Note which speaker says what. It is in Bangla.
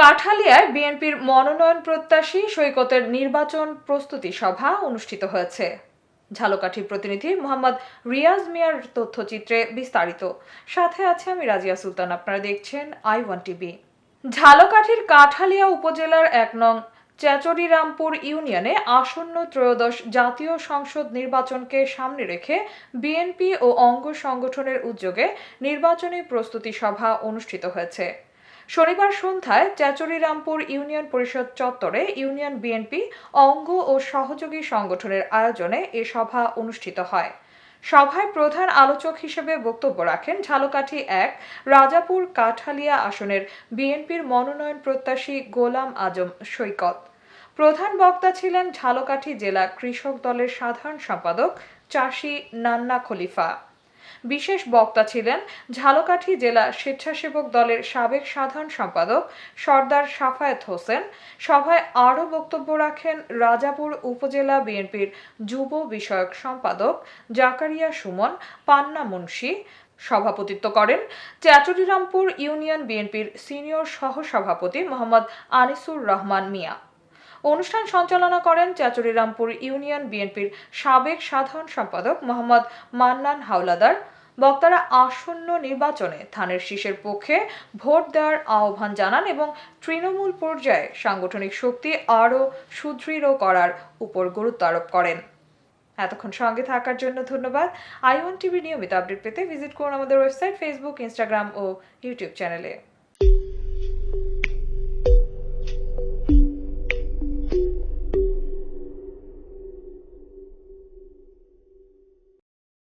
Speaker 1: কাঠালিয়ায় বিএনপির মনোনয়ন প্রত্যাশী সৈকতের নির্বাচন প্রস্তুতি সভা অনুষ্ঠিত হয়েছে। ঝালকাঠির প্রতিনিধি মোহাম্মদ রিয়াজ মিয়ার তথ্যচিত্রে বিস্তারিত। সাথে আছে আমি রাজিয়া সুলতান, আপনারা দেখছেন আই ওয়ান টিভি। ঝালকাঠির কাঠালিয়া উপজেলার এক নং চেচরিরামপুর ইউনিয়নে আসন্ন ত্রয়োদশ জাতীয় সংসদ নির্বাচনকে সামনে রেখে বিএনপি ও অঙ্গ সংগঠনের উদ্যোগে নির্বাচনী প্রস্তুতি সভা অনুষ্ঠিত হয়েছে। শনিবার সন্ধ্যায় চেচরিরামপুর ইউনিয়ন পরিষদ চত্বরে ইউনিয়ন বিএনপি, অঙ্গ ও সহযোগী সংগঠনের আয়োজনে এ সভা অনুষ্ঠিত হয়। সভায় প্রধান আলোচক হিসেবে বক্তব্য রাখেন ঝালকাঠি এক রাজাপুর কাঠালিয়া আসনের বিএনপির মনোনয়ন প্রত্যাশী গোলাম আজম সৈকত। প্রধান বক্তা ছিলেন ঝালকাঠি জেলা কৃষক দলের সাধারণ সম্পাদক চাষি নান্না খলিফা। বিশেষ বক্তা ছিলেন ঝালকাঠি জেলা স্বেচ্ছাসেবক দলের সাবেক সাধারণ সম্পাদক সর্দার সাফায়েত হোসেন। সভায় আরও বক্তব্য রাখেন রাজাপুর উপজেলা বিএনপির যুব বিষয়ক সম্পাদক জাকারিয়া সুমন, পান্না মুন্সি সভাপতিত্ব করেন। চ্যাচুরিরামপুর ইউনিয়ন বিএনপির সিনিয়র সহসভাপতি মোহাম্মদ আনিসুর রহমান মিয়া। অনুষ্ঠান সঞ্চালনা করেন চাচুরিরামপুর ইউনিয়ন বিএনপির সাবেক সাধারণ সম্পাদক মোহাম্মদ মান্নান হাওলাদার। বক্তারা আসন্ন নির্বাচনে ধানের শীষের পক্ষে ভোট দেওয়ার আহ্বান জানান এবং তৃণমূল পর্যায়ে সাংগঠনিক শক্তি আরও সুদৃঢ় করার উপর গুরুত্ব আরোপ করেন। এতক্ষণ সঙ্গে থাকার জন্য ধন্যবাদ। আই ওয়ান টিভি নিয়মিত আপডেট পেতে ভিজিট করুন আমাদের ওয়েবসাইট, ফেসবুক, ইনস্টাগ্রাম ও ইউটিউব চ্যানেলে।